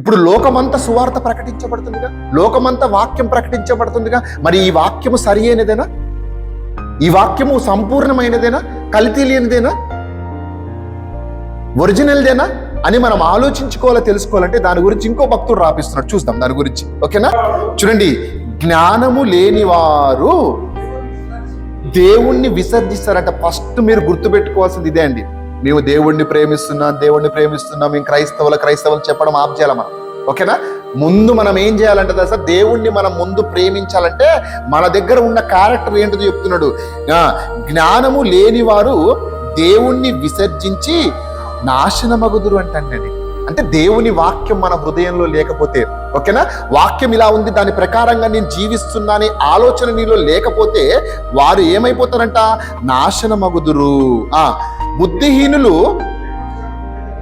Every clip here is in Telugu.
ఇప్పుడు లోకమంతా సువార్త ప్రకటించబడుతుందిగా? లోకమంతా వాక్యం ప్రకటించబడుతుందిగా? మరి ఈ వాక్యము సరి అయినదేనా? ఈ వాక్యము సంపూర్ణమైనదేనా? కలితీ లేనిదేనా? ఒరిజినల్దేనా? అని మనం ఆలోచించుకోవాలో తెలుసుకోవాలంటే దాని గురించి ఇంకో భక్తుడు రాపిస్తున్నాడు. చూద్దాం దాని గురించి. ఓకేనా? చూడండి జ్ఞానము లేనివారు దేవుణ్ణి విసర్జిస్తారట. ఫస్ట్ మీరు గుర్తుపెట్టుకోవాల్సింది ఇదే అండి. మేము దేవుణ్ణి ప్రేమిస్తున్నాం దేవుణ్ణి ప్రేమిస్తున్నాం మేము క్రైస్తవుల క్రైస్తవులు చెప్పడం ఆప్ చేయాలి మనం? ఓకేనా? ముందు మనం ఏం చేయాలంటే దశ దేవుణ్ణి మనం ముందు ప్రేమించాలంటే మన దగ్గర ఉన్న క్యారెక్టర్ ఏంటో చెప్తున్నాడు. ఆ, జ్ఞానము లేనివారు దేవుణ్ణి విసర్జించి నాశనమగుదురు అంటండి అంటే దేవుని వాక్యం మన హృదయంలో లేకపోతే ఓకేనా? వాక్యం ఇలా ఉంది దాని ప్రకారంగా నేను జీవిస్తున్నానే ఆలోచన నీలో లేకపోతే వారు ఏమైపోతారంట? నాశనమగుదురు. ఆ బుద్ధిహీనులు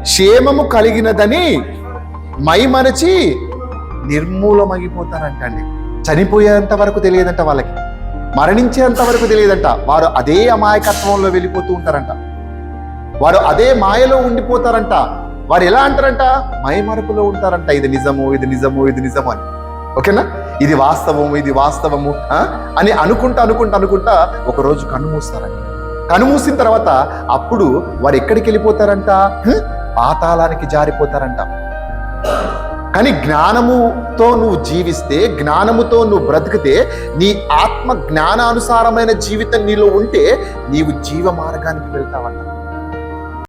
క్షేమము కలిగినదని మైమరచి నిర్మూలమైపోతారంటండి. చనిపోయేంత వరకు తెలియదంట వాళ్ళకి. మరణించేంత వరకు తెలియదంట. వారు అదే అమాయకత్వంలో వెళ్ళిపోతూ ఉంటారంట. వారు అదే మాయలో ఉండిపోతారంట. వారు ఎలా అంటారంట? మైమరపులో ఉంటారంట. ఇది నిజము ఇది నిజము ఇది నిజము అని. ఓకేనా? ఇది వాస్తవము ఇది వాస్తవము అని అనుకుంటా అనుకుంటా అనుకుంటా ఒకరోజు కన్ను మూస్తారంట. కనుమూసిన తర్వాత అప్పుడు వారు ఎక్కడికి వెళ్ళిపోతారంట? పాతాళానికి జారిపోతారంట. కానీ జ్ఞానముతో నువ్వు జీవిస్తే జ్ఞానముతో నువ్వు బ్రతికితే నీ ఆత్మ జ్ఞానానుసారమైన జీవితం నీలో ఉంటే నీవు జీవ మార్గానికి వెళ్తావంట.